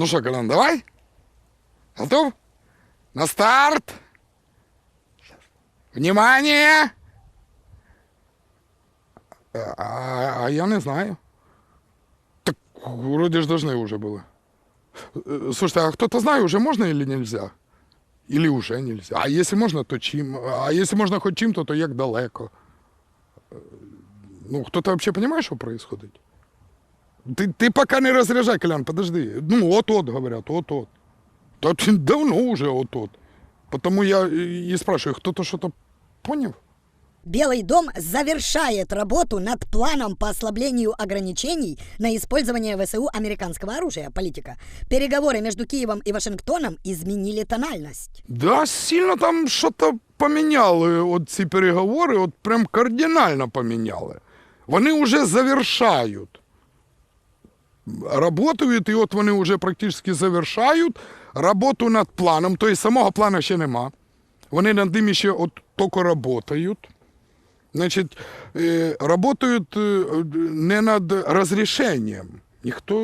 Ну що, Колян, давай? Готов? На старт! Внимание! А, а я не знаю. Так вроде ж должны уже было. Э, Слушайте, а кто-то знает, уже можно или нельзя? Или уже нельзя? А если можно, то чим? А если можно хоть чим-то, то як далеко? Э, Ну, кто-то вообще понимает, что происходит? Ты, ты пока не разряжай, Колян, подожди. Ну, вот-вот, говорят, вот-вот. Да ты давно уже вот-вот. Потому я и и спрашиваю, кто-то что-то понял? Белый дом завершает работу над планом по ослаблению ограничений на использование ВСУ американского оружия, политика. Переговоры между Киевом и Вашингтоном изменили тональность. Да, сильно там що-то поміняли от ці переговори, от прям кардинально поміняли. Вони вже завершають. Работають, і от вони вже практично завершають роботу над планом. Тобто самого плану ще нема. Вони над ним ще от тільки працюють. Значить, е, е, не над розрішенням. Ніхто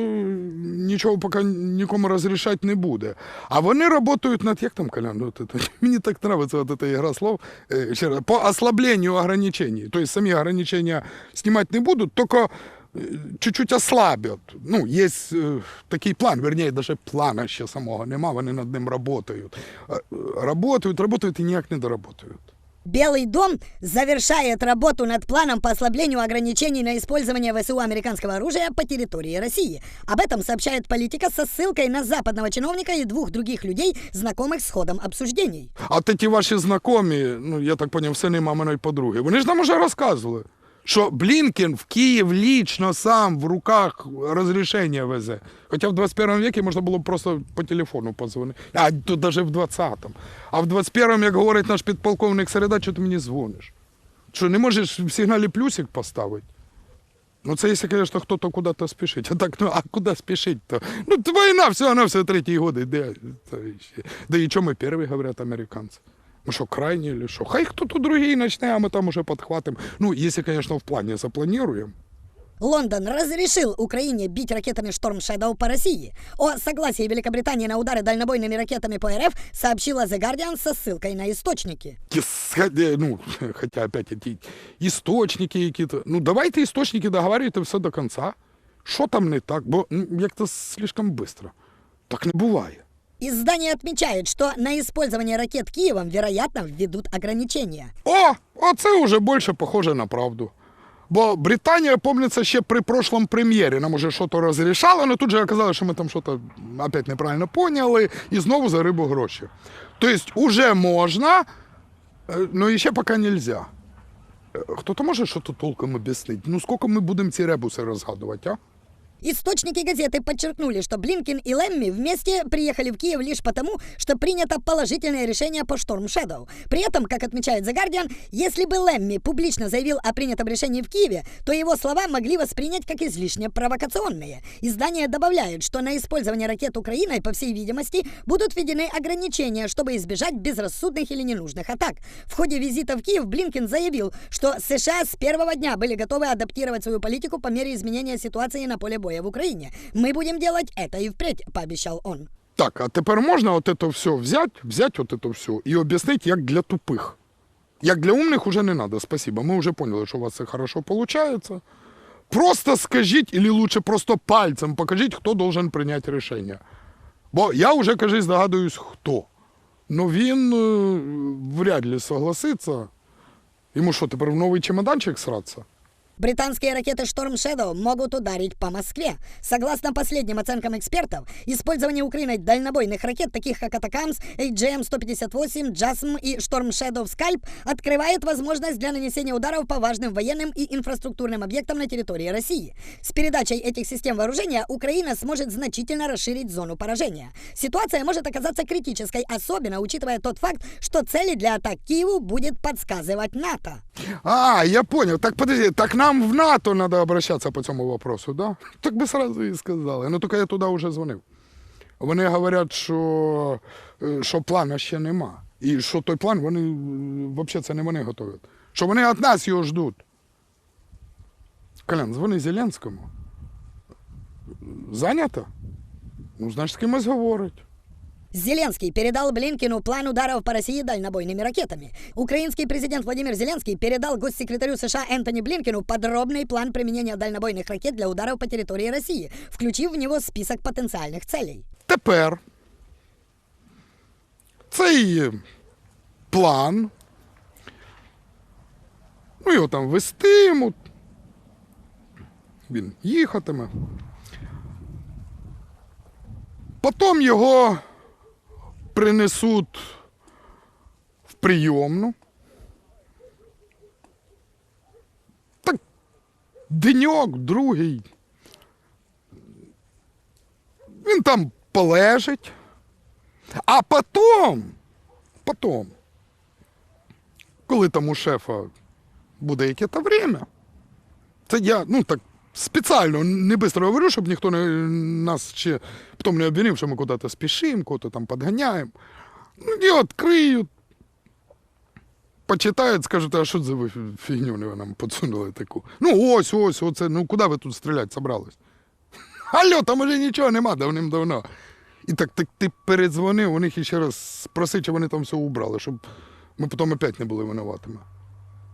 нічого поки нікому розрішати не буде. А вони працюють над, як там, Колян, это, мені так подобається от эта ігра слов, раз, по ослабленню ограничений. Тобто самі ограничення знімати не будуть, тільки чуть-чуть ослабят. Ну, є е, такий план, вернее, даже плана ще самого нема, вони над ним працюють. Работають, працюють і ніяк не доработають. Белый дом завершает работу над планом по ослаблению ограничений на использование ВСУ американского оружия по территории России. Об этом сообщает политика со ссылкой на западного чиновника и двух других людей, знакомых с ходом обсуждений. А от ті ваші знайомі, ну я так поняв, сини маминої подруги, вони ж нам уже розказували, Що Блінкен в Київ лічно сам в руках розрішення везе. Хоча в 21 веке можна було просто по телефону позвонити. А тут навіть в 20-му. А в 21-му, як говорить наш підполковник Середа, що ти мені дзвониш? Що не можеш в сигналі плюсик поставити? Ну, це якщо, звісно, хтось куди-то спішить. А так, ну а куди спішить-то? Ну, війна, все, вона все третій год іде. Та і ще. Да і чому перші, говорять американці? Ну що, крайні или що? Хай хто-то другий почне, а ми там уже підхватимо. Ну, якщо, звісно, в плані заплануємо. Лондон разрешил Украине бить ракетами «Шторм Shadow по России. О согласии Великобритании на удары дальнобойными ракетами по РФ сообщила The Guardian со ссылкой на источники. Исходя, ну, хотя опять эти істочники какие-то. Ну, давайте істочники договарюйте все до кінця. Що там не так? Бо ну, як-то слишком швидко. Так не буває. Издание отмечает, что на использование ракет Киевом, вероятно, введут ограничения. О, а оце вже більше похоже на правду. Бо Британія, помниться, ще при прошлом прем'єрі нам уже щось розрішала, але тут же оказалось, що ми там щось опять неправильно поняли, і знову за рибу гроші. Тобто, уже можна, е, ну ще поки нельзя. Е, Хто-то може щось толком об'яснити? Ну, скільки ми будемо ці ребуси розгадувати, а? Источники газеты подчеркнули, что Блинкин и Лемми вместе приехали в Киев лишь потому, что принято положительное решение по Шторм Shadow. При этом, как отмечает The Guardian, если бы Лемми публично заявил о принятом решении в Киеве, то его слова могли воспринять как излишне провокационные. Издание добавляет, что на использование ракет Украиной, по всей видимости, будут введены ограничения, чтобы избежать безрассудных или ненужных атак. В ходе визита в Киев Блинкин заявил, что США с первого дня были готовы адаптировать свою политику по мере изменения ситуации на поле боя в Украине. Мы будем делать это и впредь, пообещал он. Так, а тепер можна от це все взяти, взяти от це все і об'яснити, як для тупих. Як для умних уже не треба, спасибо. Ми вже поняли, що у вас це хорошо виходить. Просто скажіть, або лучше просто пальцем покажіть, хто должен прийняти рішення. Бо я вже, кажись, здогадуюсь, хто. Ну він е, вряд ли согласиться. Йому що, тепер в новий чемоданчик сратися? Британские ракеты «Шторм Shadow могут ударить по Москве. Согласно последним оценкам экспертов, использование Украиной дальнобойных ракет, таких как «Атакамс», AGM-158, «Джасм» и «Шторм Shadow Скальп» открывает возможность для нанесения ударов по важным военным и инфраструктурным объектам на территории России. С передачей этих систем вооружения Украина сможет значительно расширить зону поражения. Ситуация может оказаться критической, особенно учитывая тот факт, что цели для атак Киеву будет подсказывать НАТО. А, я понял. Так подожди, так нам в НАТО надо обращаться по цьому вопросу, да? Так би сразу і сказали. Ну тільки я туди вже дзвонив. Вони говорять, що, е, що плану ще нема. І що той план, вони взагалі це не вони готують. Що вони від нас його ждуть. Колян, дзвони Зеленському. Зайнято? Ну, значить, з кимось говорить. Зеленский передал Блинкину план ударов по России дальнобойными ракетами. Украинский президент Владимир Зеленский передал госсекретарю США Энтони Блинкину подробный план применения дальнобойных ракет для ударов по территории России, включив в него список потенциальных целей. Тепер цей план, ну його там вестимуть, він їхатиме. Потім його принесуть в прийомну. Так деньок, другий. Він там полежить. А потім, потім, коли там у шефа буде яке-то время, це я, ну так, спеціально не швидко говорю, щоб ніхто не, нас ще потім не обвинив, що ми куди-то спішимо, кого-то там підганяємо. Ну, і відкриють, почитають, скажуть, а що це ви фігню ви нам підсунули таку? Ну ось, ось, оце, ну куди ви тут стріляти собрались? Алло, там уже нічого нема давним-давно. І так, так ти передзвонив у них ще раз спроси, чи вони там все убрали, щоб ми потім опять не були винуватими.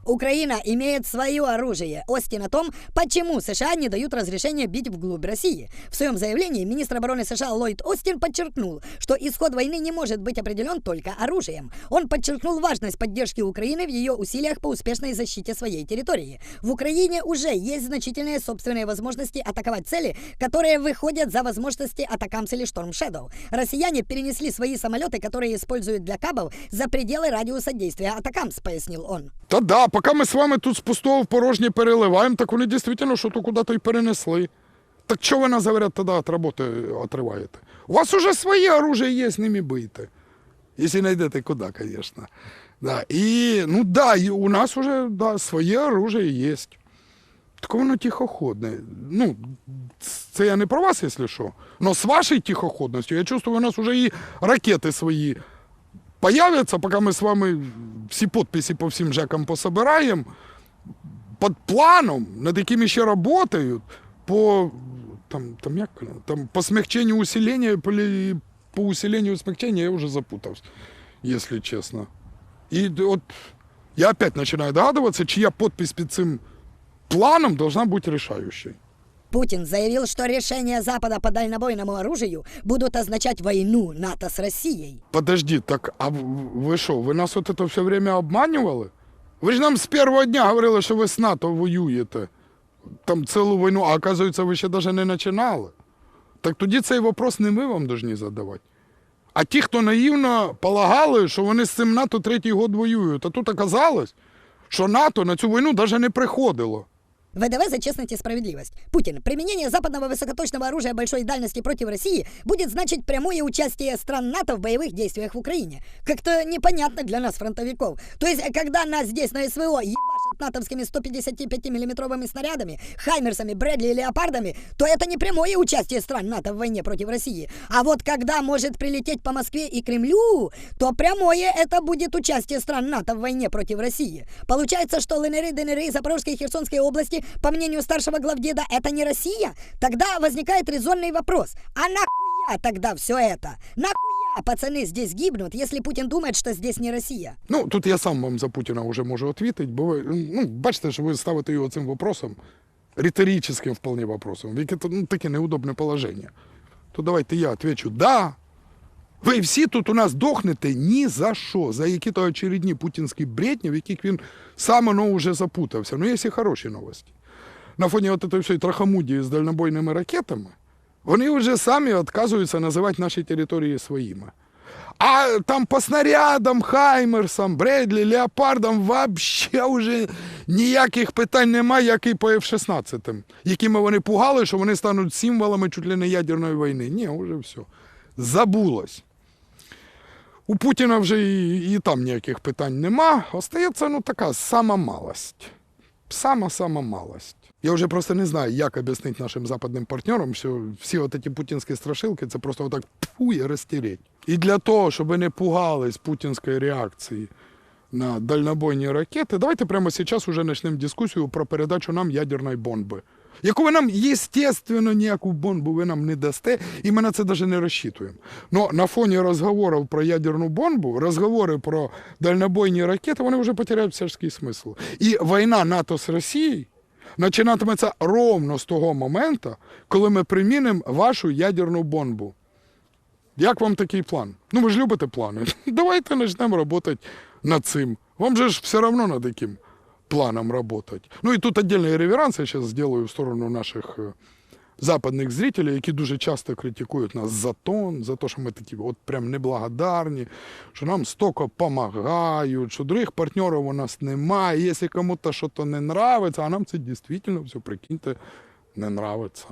Украина имеет свое оружие. Остин о том, почему США не дают разрешения бить вглубь России. В своем заявлении министр обороны США Ллойд Остин подчеркнул, что исход войны не может быть определен только оружием. Он подчеркнул важность поддержки Украины в ее усилиях по успешной защите своей территории. В Украине уже есть значительные собственные возможности атаковать цели, которые выходят за возможности атакамс или Шторм Shadow. Россияне перенесли свои самолеты, которые используют для кабов, за пределы радиуса действия атакамс, пояснил он. Та да, поки ми з вами тут з пустого в порожнє переливаємо, так вони дійсно що то куди-то й перенесли. Так чого ви нас, говорять, тоді від роботи отриваєте? У вас уже своє оружие є, з ними бийте. Якщо знайдете куди, звісно. Да. І, ну да, і у нас уже да, своє оружие є. Так воно тихоходне. Ну, це я не про вас, якщо що. Но з вашою тихоходністю, я чувствую, у нас вже і ракети свої появятся, пока мы с вами всі подписи по всім ЖЕКам пособираємо, під планом, над якими ще працюють, по, там, там, як, там, по смягчению усиления, по, по усилению смягчения я вже запутався, якщо чесно. І от я опять починаю догадуватися, чия подпись під цим планом должна бути решающей. Путин заявил, что решения Запада по дальнобойному оружию будут означать войну НАТО с Россией. Подожди, так а в- ви що, ви нас от це все время обманювали? Ви ж нам з першого дня говорили, що ви з НАТО воюєте. Там цілу війну, а оказується, ви ще навіть не починали. Так тоді цей вопрос не ми вам повинні задавати. А ті, хто наївно полагали, що вони з цим НАТО третій год воюють. А тут оказалось, що НАТО на цю війну навіть не приходило. ВДВ за честность и справедливость. Путин. Применение западного высокоточного оружия большой дальности против России будет значить прямое участие стран НАТО в боевых действиях в Украине. Как-то непонятно для нас, фронтовиков. То есть, когда нас здесь на СВО ебашат натовскими 155-миллиметровыми снарядами, хаймерсами, Брэдли и Леопардами, то это не прямое участие стран НАТО в войне против России. А вот когда может прилететь по Москве и Кремлю, то прямое это будет участие стран НАТО в войне против России. Получается, что ЛНР, ДНР и Запорожской и Херсонской области, по мнению старшего главдеда, это не Россия? Тогда возникает резонный вопрос. А нахуя тогда все это? Нахуя пацаны здесь гибнут, если Путин думает, что здесь не Россия? Ну, тут я сам вам за Путіна вже можу відповідати, бо ви ну, бачите, що ви ставите його цим вопросом, риторичним вполне вопросом, в яке то ну, таке неудобне положення. То давайте я відповідаю, да. Ви всі тут у нас дохнете ні за що, за які то очередні путінські бредні, в яких він сам воно вже запутався. Ну, є і хороші новості. На фоні от цієї трахамудії з дальнобойними ракетами, вони вже самі відказуються називати наші території своїми. А там по снарядам, Хаймерсам, Бредлі, Леопардам вообще вже ніяких питань немає, як і по F-16, якими вони пугали, що вони стануть символами чуть ли не ядерної війни. Ні, вже все. Забулось. У Путіна вже і, і там ніяких питань нема. Остається ну така сама малость. Сама-сама малость. Я вже просто не знаю, як об'яснити нашим западним партнерам, що всі ці путінські страшилки це просто отак пу і розтереть. І для того, щоб не пугались путінської реакції на дальнобойні ракети, давайте прямо зараз уже почнемо дискусію про передачу нам ядерної бомби яку ви нам, естественно, ніяку бомбу ви нам не дасте, і ми на це навіть не розчитуємо. Но на фоні розговорів про ядерну бомбу, розговори про дальнобойні ракети, вони вже потеряють всякий смисл. І війна НАТО з Росією починатиметься ровно з того моменту, коли ми примінимо вашу ядерну бомбу. Як вам такий план? Ну ви ж любите плани. Давайте почнемо працювати над цим. Вам же ж все одно над яким планом работать. Ну і тут отдельный реверанс я сейчас сделаю в сторону наших е, западних зрителей, які дуже часто критикують нас за тон, за те, що ми такі от прям неблагодарні, що нам столько допомагають, що других партнерів у нас немає, якщо кому-то щось не нравиться, а нам це дійсно все, прикиньте, не нравиться.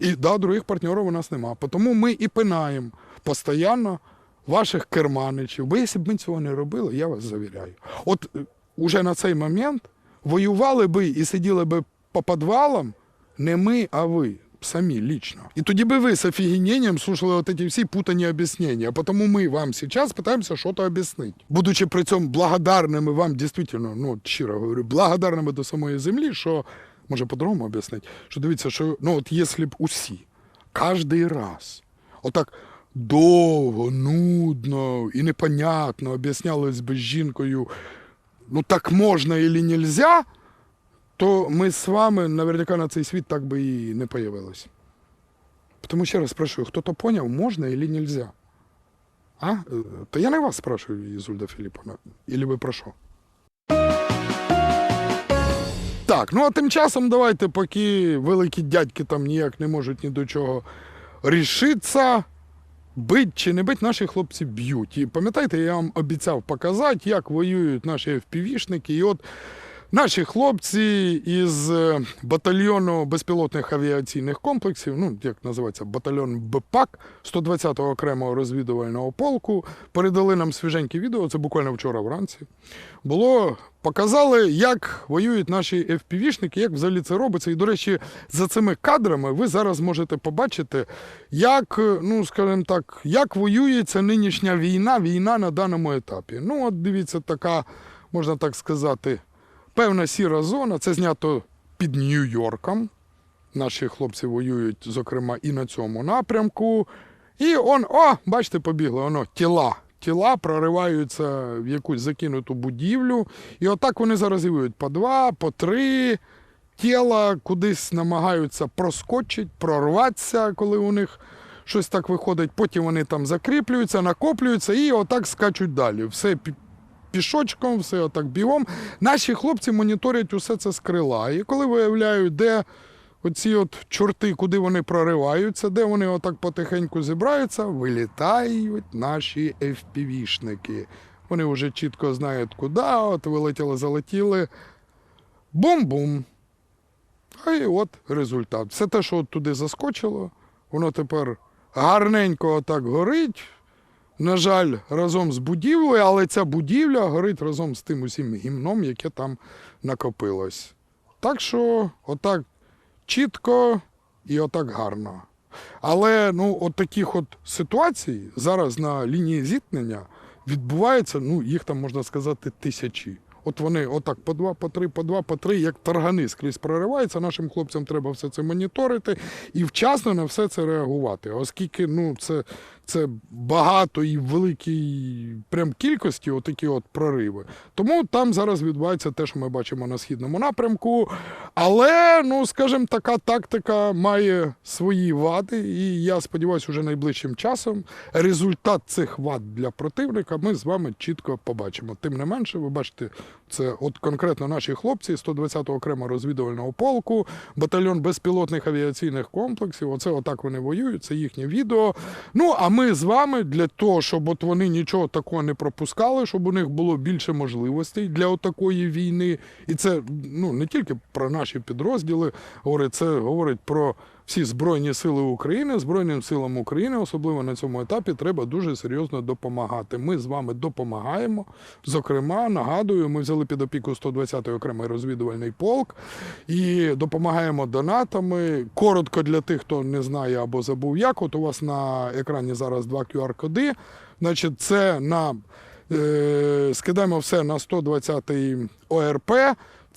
І да, других партнерів у нас нема. Тому ми і пинаємо постійно ваших керманичів. Бо якщо б ми цього не робили, я вас завіряю. От е, уже на цей момент воювали би і сиділи би по підвалам не ми, а ви. Самі лично. І тоді би ви з офігененням слушали от эти всі путані об'яснення. Тому ми вам зараз питаємося щось об'яснити. Будучи при цьому благодарними вам, дійсно, ну щиро говорю, благодарними до самої землі, що може по-другому об'яснити, що дивіться, що ну от якщо б усі, кожний раз, отак довго, нудно і непонятно об'яснялись би з жінкою, ну так можна і нельзя, то ми з вами наверняка на цей світ так би і не появилися. Тому ще раз спрашиваю, хто-то поняв, можна или нельзя? А? Та я не вас спрашиваю, Ізульда Філіповна. Или ви про що? Так, ну а тим часом давайте, поки великі дядьки там ніяк не можуть ні до чого рішитися, бить чи не бить, наші хлопці б'ють. І пам'ятаєте, я вам обіцяв показати, як воюють наші FPV-шники. І от наші хлопці із е, батальйону безпілотних авіаційних комплексів, ну як називається, батальйон БПАК 120-го окремого розвідувального полку, передали нам свіженьке відео, це буквально вчора вранці. Було, показали, як воюють наші FPV-шники, як взагалі це робиться. І, до речі, за цими кадрами ви зараз можете побачити, як, ну скажімо так, як воюється нинішня війна, війна на даному етапі. Ну, от дивіться, така, можна так сказати, певна сіра зона. Це знято під Нью-Йорком. Наші хлопці воюють, зокрема, і на цьому напрямку. І он, о, бачите, побігли, воно тіла. Тіла прориваються в якусь закинуту будівлю. І отак вони зараз і по два, по три тіла кудись намагаються проскочити, прорватися, коли у них щось так виходить. Потім вони там закріплюються, накоплюються і отак скачуть далі. Все пішочком, все отак бігом. Наші хлопці моніторять усе це з крила. І коли виявляють, де оці от чорти, куди вони прориваються, де вони отак потихеньку зібраються, вилітають наші FPV-шники. Вони вже чітко знають, куди, от вилетіли, залетіли. Бум-бум. А і от результат. Все те, що от туди заскочило, воно тепер гарненько отак горить. На жаль, разом з будівлею, але ця будівля горить разом з тим усім гімном, яке там накопилось. Так що, отак чітко і отак гарно. Але ну, от таких от ситуацій зараз на лінії зіткнення відбувається, ну, їх там можна сказати, тисячі. От вони отак по два, по три, по два, по три, як таргани скрізь прориваються. Нашим хлопцям треба все це моніторити і вчасно на все це реагувати. Оскільки ну, це, це багато і в великій прям кількості отакі от прориви. Тому там зараз відбувається те, що ми бачимо на східному напрямку. Але, ну скажімо, така тактика має свої вади, і я сподіваюся, вже найближчим часом результат цих вад для противника ми з вами чітко побачимо. Тим не менше, ви бачите, це от конкретно наші хлопці 120-го окремого розвідувального полку, батальйон безпілотних авіаційних комплексів. Оце отак вони воюють, це їхнє відео. Ну а ми з вами для того, щоб от вони нічого такого не пропускали, щоб у них було більше можливостей для отакої війни. І це ну не тільки про наші підрозділи говорить, це говорить про всі Збройні Сили України, Збройним силам України, особливо на цьому етапі, треба дуже серйозно допомагати. Ми з вами допомагаємо. Зокрема, нагадую, ми взяли під опіку 120-й окремий розвідувальний полк і допомагаємо донатами. Коротко для тих, хто не знає або забув як. От у вас на екрані зараз два QR-коди. Значить, це на е, скидаємо все на 120-й ОРП.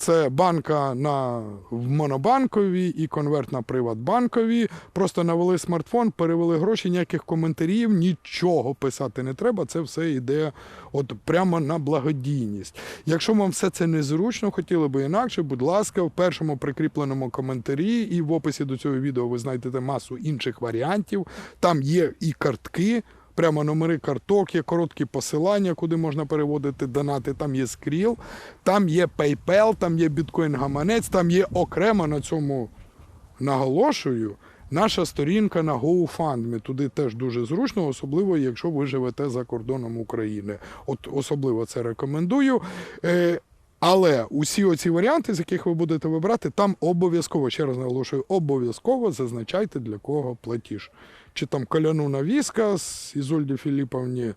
Це банка на монобанковій і конверт на приватбанковій. Просто навели смартфон, перевели гроші, ніяких коментарів, нічого писати не треба. Це все йде от прямо на благодійність. Якщо вам все це незручно, хотіли би інакше, будь ласка, в першому прикріпленому коментарі і в описі до цього відео ви знайдете масу інших варіантів. Там є і картки. Прямо номери карток, є короткі посилання, куди можна переводити донати. Там є скріл, там є PayPal, там є біткоін-гаманець, там є окремо на цьому наголошую. Наша сторінка на GoFundMe. Туди теж дуже зручно, особливо якщо ви живете за кордоном України. От особливо це рекомендую. Е, але усі оці варіанти, з яких ви будете вибирати, там обов'язково, ще раз наголошую, обов'язково зазначайте для кого платіж. Чи там коляну на Віскас, Ізольді Філіповні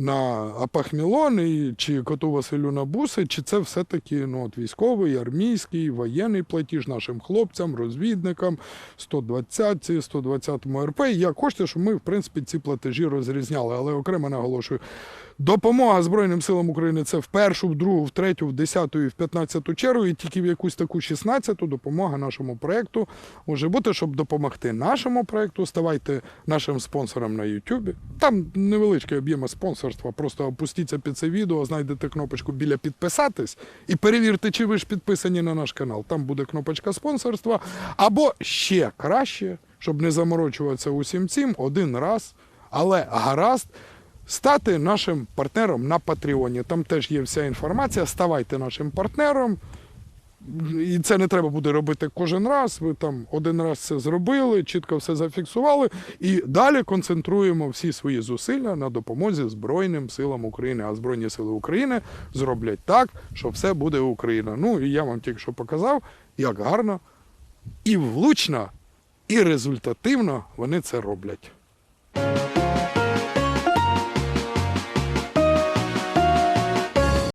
на Апахмілон, і, чи коту Василю на буси, чи це все-таки ну, от військовий, армійський, воєнний платіж нашим хлопцям, розвідникам, 120 120 РП. Я хочете, щоб ми, в принципі, ці платежі розрізняли, але окремо наголошую. Допомога Збройним силам України це в першу, в другу, в третю, в десяту і в п'ятнадцяту чергу, і тільки в якусь таку шістнадцяту допомога нашому проєкту може бути, щоб допомогти нашому проєкту. Ставайте нашим спонсором на YouTube. Там невеличкий об'єм спонсорства. Просто опустіться під це відео, знайдете кнопочку біля підписатись і перевірте, чи ви ж підписані на наш канал. Там буде кнопочка спонсорства. Або ще краще, щоб не заморочуватися усім цим один раз, але гаразд. Стати нашим партнером на Патреоні. Там теж є вся інформація. Ставайте нашим партнером. І це не треба буде робити кожен раз. Ви там один раз це зробили, чітко все зафіксували. І далі концентруємо всі свої зусилля на допомозі Збройним силам України. А Збройні сили України зроблять так, що все буде Україна. Ну і я вам тільки що показав, як гарно і влучно, і результативно вони це роблять.